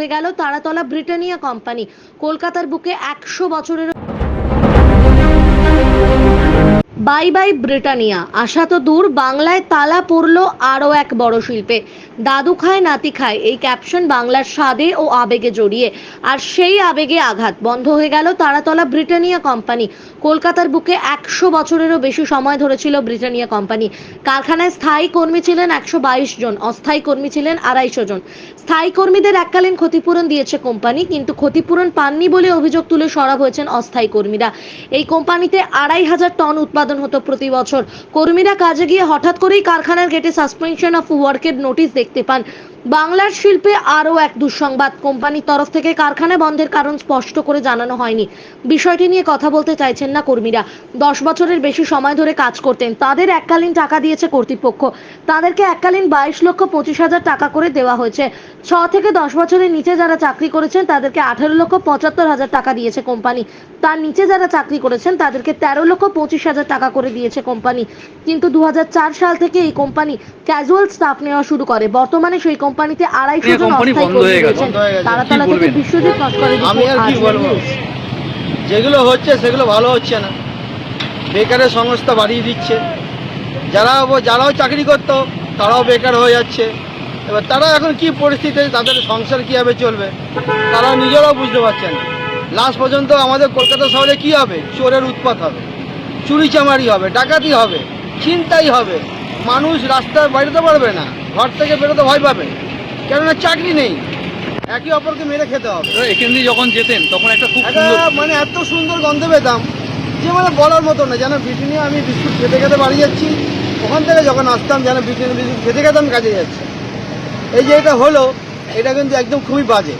হয়ে গেল Taratala Britannia company. কলকাতার বুকে একশো বছরের বাই বাই ব্রিটানিয়া। আশা তো দূর, বাংলায় তালা পড়ল আরও এক বড় শিল্পে। দাদু খায়, নাতি খায়, এই ক্যাপশন বাংলার স্বাদে ও আবেগে জড়িয়ে। আর সেই আবেগে আঘাত। বন্ধ হয়ে গেল তারাতলা ব্রিটানিয়া কোম্পানি। কলকাতার বুকে একশো বছরেরও বেশি সময় ধরেছিল ব্রিটানিয়া কোম্পানি। কারখানায় স্থায়ী কর্মী ছিলেন একশো বাইশ জন, অস্থায়ী কর্মী ছিলেন আড়াইশো জন। স্থায়ী কর্মীদের এককালীন ক্ষতিপূরণ দিয়েছে কোম্পানি, কিন্তু ক্ষতিপূরণ পাননি বলে অভিযোগ তুলে সরব হয়েছেন অস্থায়ী কর্মীরা। এই কোম্পানিতে আড়াই হাজার টন উৎপাদন হতো প্রতি বছর। কর্মীরা কাজে গিয়ে হঠাৎ করেই কারখানার গেটে সাসপেনশন অফ ওয়ার্কের নোটিশ দেখতে পান। বাংলার শিল্পে আরও এক দুঃসংবাদ। কোম্পানির তরফ থেকে কারখানা বন্ধের কারণ স্পষ্ট করে জানানো হয়নি। বিষয়টি নিয়ে কথা বলতে চাইছেন না কর্মীরা। দশ বছরের বেশি সময় ধরে কাজ করতেন। তাদের এককালীন টাকা দিয়েছে কর্তৃপক্ষ। তাদেরকে এককালীন বাইশ লক্ষ পঁচিশ হাজার টাকা করে দেওয়া হয়েছে। ছ থেকে দশ বছরের নিচে যারা চাকরি করেছেন, তাদেরকে আঠেরো লক্ষ পঁচাত্তর হাজার টাকা দিয়েছে কোম্পানি। তার নিচে যারা চাকরি করেছেন, তাদেরকে তেরো লক্ষ পঁচিশ হাজার টাকা করে দিয়েছে কোম্পানি। কিন্তু দু হাজার চার সাল থেকে এই কোম্পানি ক্যাজুয়াল স্টাফ নেওয়া শুরু করে। বর্তমানে সেই কোম্পানিতে আড়াইশো জন অস্থায়ী কর্মী রয়েছেন। বন্ধ হয়ে গেছে। তারাতলা কি থেকে বিশ্বজিৎ নস্করের আমি আর কি বলব? যেগুলো হচ্ছে সেগুলো ভালো হচ্ছে না। বেকারের সংস্থা বাড়িয়ে দিচ্ছে। যারা যারাও চাকরি করতো তারাও বেকার হয়ে যাচ্ছে। এবার তারা এখন কি পরিস্থিতি তাদের সংসার কীভাবে চলবে? তারা নিজেরাও বুঝতে পারছেন লাস্ট পর্যন্ত আমাদের কলকাতা শহরে কি হবে? চোরের উৎপাত হবে। চুরি চামারি হবে ডাকাতি হবে ছিনতাই হবে। মানুষ রাস্তায় বেরোতে পারবে না ঘর থেকে বেরোতে ভয় পাবে। কেননা চাকরি নেই একে অপরকে মেরে খেতে হবে। তো এখান দিয়ে যখন যেতেন তখন একটা খুব একটা মানে এত সুন্দর গন্ধ পেতাম যে মানে বলার মতো না যেন ব্রিটানিয়া আমি বিস্কুট খেতে খেতে বাড়ি যাচ্ছি ওখান থেকে যখন আসতাম যেন ব্রিটানিয়া বিস্কুট খেতে খেতে আমি কাজে যাচ্ছি। এই যে এটা হলো এটা কিন্তু একদম খুবই বাজে।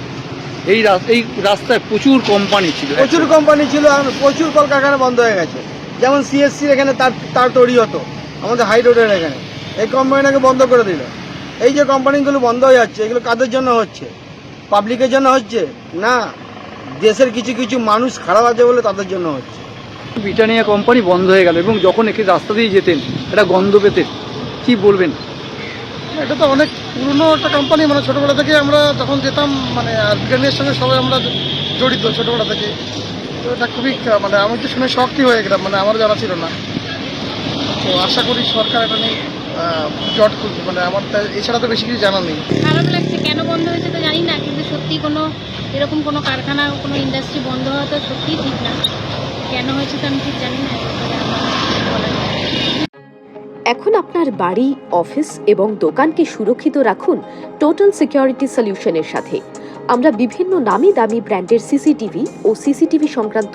এই এই রাস্তায় প্রচুর কোম্পানি ছিল প্রচুর কোম্পানি ছিল আর প্রচুর কলকারখানা বন্ধ হয়ে গেছে। যেমন সিএসসি এখানে তার তার তৈরি হতো। আমাদের হাই রোডের এখানে। এই কোম্পানিটাকে বন্ধ করে দিল। এই যে কোম্পানিগুলো বন্ধ হয়ে যাচ্ছে এগুলো কাদের জন্য হচ্ছে? পাবলিকের জন্য হচ্ছে? না দেশের কিছু কিছু মানুষ খারাপ আছে বলে তাদের জন্য হচ্ছে। ব্রিটানিয়া কোম্পানি বন্ধ হয়ে গেল এবং যখন একে রাস্তা দিয়ে যেতেন এটা গন্ধ পেতেন কি বলবেন? এটা তো অনেক পুরনো একটা কোম্পানি মানে ছোটোবেলা থেকে আমরা যখন যেতাম মানে আর ব্রিটানিয়ার সঙ্গে সবাই আমরা জড়িত ছোটোবেলা থেকে। তো এটা খুবই মানে আমি তো শুনে শক্তি হয়ে গেলাম মানে আমার জানা ছিল না। তো আশা করি সরকার এটা নিয়ে জট করবে মানে আমার তা- এছাড়া তো বেশি কিছু জানা নেই। খারাপ লাগছে। কেন বন্ধ হয়েছে তো জানি না কিন্তু সত্যি কোনো এরকম কোনো কারখানা কোনো ইন্ডাস্ট্রি বন্ধ হওয়া তো সত্যিই ঠিক না। কেন হয়েছে তো আমি ঠিক জানি না। এখন আপনার বাড়ি অফিস এবং দোকানকে সুরক্ষিত রাখুন টোটাল সিকিউরিটি সলিউশনের সাথে। আমরা বিভিন্ন নামি দামি ব্র্যান্ডের সিসিটিভি ও সিসিটিভি সংক্রান্ত